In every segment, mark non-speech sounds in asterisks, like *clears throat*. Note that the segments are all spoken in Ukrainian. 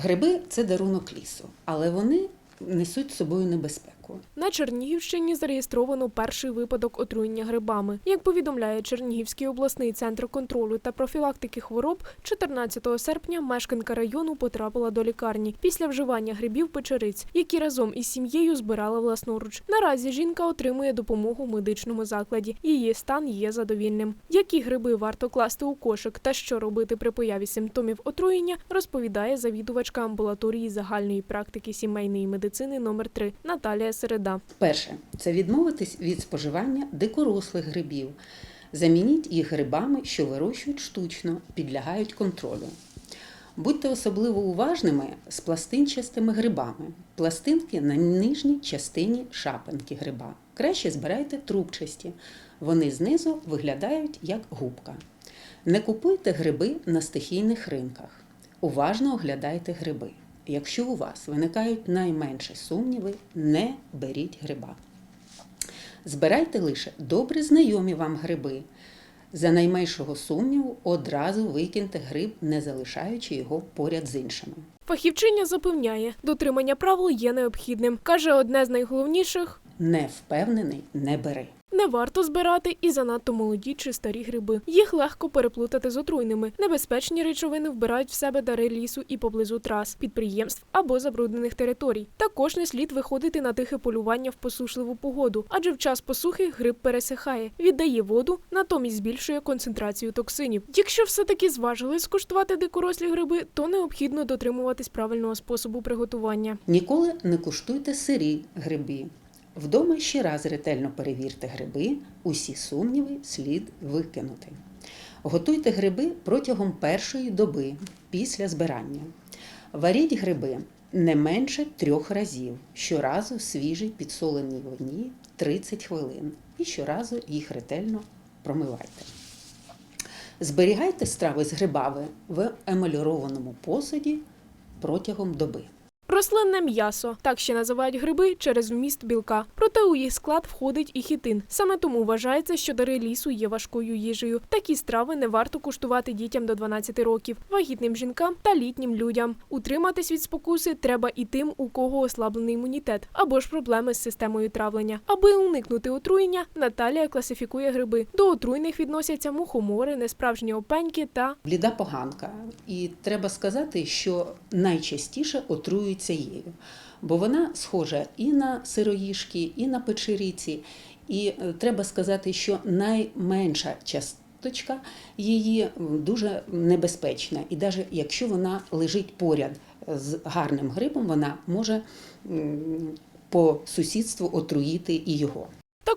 Гриби це дарунок лісу, але вони несуть з собою небезпеку. На Чернігівщині зареєстровано перший випадок отруєння грибами. Як повідомляє Чернігівський обласний центр контролю та профілактики хвороб, 14 серпня мешканка району потрапила до лікарні після вживання грибів печериць, які разом із сім'єю збирала власноруч. Наразі жінка отримує допомогу в медичному закладі. Її стан є задовільним. Які гриби варто класти у кошик та що робити при появі симптомів отруєння, розповідає завідувачка амбулаторії загальної практики сімейної медицини номер 3 Наталія Середа. Перше це відмовитись від споживання дикорослих грибів. Замініть їх грибами, що вирощують штучно, підлягають контролю. Будьте особливо уважними з пластинчастими грибами. Пластинки на нижній частині шапинки гриба. Краще збирайте трубчасті. Вони знизу виглядають як губка. Не купуйте гриби на стихійних ринках. Уважно оглядайте гриби. Якщо у вас виникають найменші сумніви, не беріть гриба. Збирайте лише добре знайомі вам гриби. За найменшого сумніву одразу викиньте гриб, не залишаючи його поряд з іншими. Фахівчиня запевняє, дотримання правил є необхідним. Каже, одне з найголовніших Не впевнений, не бери. Не варто збирати і занадто молоді чи старі гриби. Їх легко переплутати з отруйними. Небезпечні речовини вбирають в себе дари лісу і поблизу трас, підприємств або забруднених територій. Також не слід виходити на тихе полювання в посушливу погоду, адже в час посухи гриб пересихає, віддає воду, натомість збільшує концентрацію токсинів. Якщо все-таки зважили скуштувати дикорослі гриби, то необхідно дотримуватись правильного способу приготування. Ніколи не куштуйте сирі гриби. Вдома ще раз ретельно перевірте гриби, усі сумніви слід викинути. Готуйте гриби протягом першої доби після збирання. Варіть гриби не менше трьох разів. Щоразу свіжій підсоленій воді 30 хвилин. І щоразу їх ретельно промивайте. Зберігайте страви з грибами в емалірованому посуді протягом доби. Рослинне м'ясо так ще називають гриби через вміст білка. Проте у їх склад входить і хітин. Саме тому вважається, що дари лісу є важкою їжею. Такі страви не варто куштувати дітям до 12 років, вагітним жінкам та літнім людям. Утриматись від спокуси треба і тим, у кого ослаблений імунітет або ж проблеми з системою травлення. Аби уникнути отруєння, Наталія класифікує гриби. До отруйних відносяться мухомори, несправжні опеньки та бліда поганка. І треба сказати, що найчастіше отруються її, бо вона схожа і на сироїшки, і на печеріці. І е, треба сказати, що найменша часточка її дуже небезпечна. І навіть якщо вона лежить поряд з гарним грибом, вона може по сусідству отруїти і його.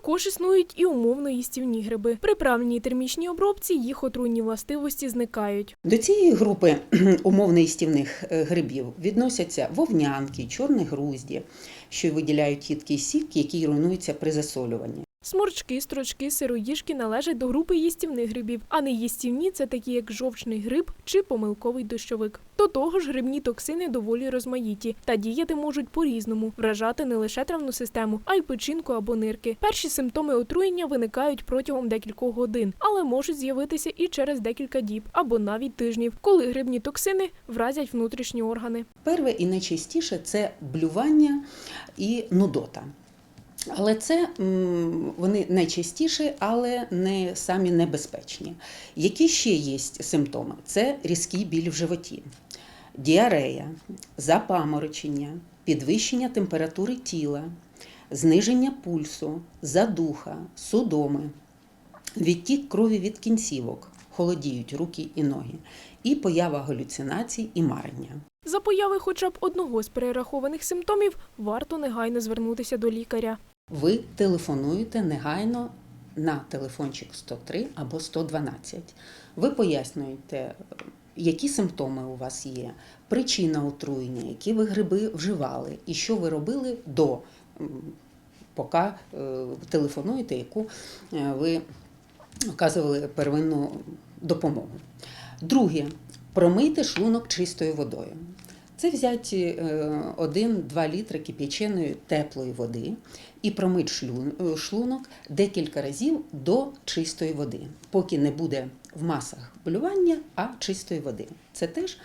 Також існують і умовно їстівні гриби. При правильній термічній обробці їх отруйні властивості зникають. До цієї групи *clears throat* умовно-їстівних е, грибів відносяться вовнянки, чорні грузді, що виділяють їдкий сік, який руйнується при засолюванні. Сморчки, строчки, сироїжки належать до групи їстівних грибів, а неїстівні це такі, як жовчний гриб чи помилковий дощовик. До того ж, грибні токсини доволі розмаїті та діяти можуть по-різному, вражати не лише травну систему, а й печінку або нирки. Перші симптоми отруєння виникають протягом декількох годин, але можуть з'явитися і через декілька діб або навіть тижнів, коли грибні токсини вразять внутрішні органи. Перше і найчастіше це блювання і нудота. Але це вони найчастіше, але не самі небезпечні. Які ще є симптоми? Це різкий біль в животі, діарея, запаморочення, підвищення температури тіла, зниження пульсу, задуха, судоми, відтік крові від кінцівок, холодіють руки і ноги, і поява галюцинацій і марення. За появи хоча б одного з перерахованих симптомів варто негайно звернутися до лікаря. Ви телефонуєте негайно на телефончик 103 або 112. Ви пояснюєте, які симптоми у вас є, причина отруєння, які ви гриби вживали, і що ви робили до, поки е, телефонуєте, яку е, ви оказували первинну допомогу. Друге, промийте шлунок чистою водою. Це взяти 1-2 літри кип'яченої теплої води і промити шлю- е, шлунок декілька разів до чистої води, поки не буде в масах болювання, а чистої води. Це теж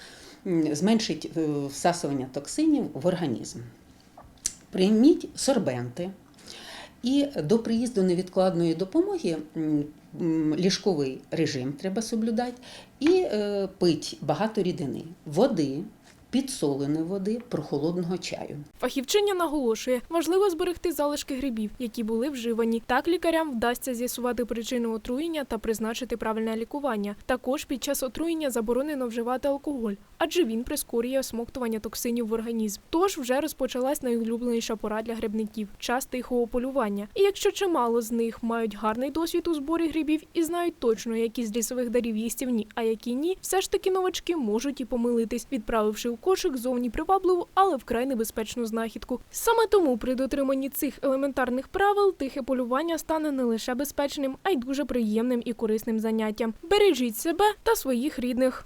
зменшить е, всасування токсинів в організм. Прийміть сорбенти. І до приїзду невідкладної допомоги ліжковий режим треба соблюдати і е, пить багато рідини, води, підсоленої води, прохолодного чаю. Фахівчиня наголошує, важливо зберегти залишки грибів, які були вживані. Так лікарям вдасться з'ясувати причину отруєння та призначити правильне лікування. Також під час отруєння заборонено вживати алкоголь, адже він прискорює осмоктування токсинів в організм. Тож вже розпочалась найулюбленіша пора для грибників час тихого полювання. І якщо чимало з них мають гарний досвід у зборі грибів і знають точно, які з лісових дарів їстівні, а які ні, все ж таки новачки можуть і помилитись, відправивши у кошик зовні привабливу, але вкрай небезпечну знахідку. Саме тому при дотриманні цих елементарних правил тихе полювання стане не лише безпечним, а й дуже приємним і корисним заняттям. Бережіть себе та своїх рідних.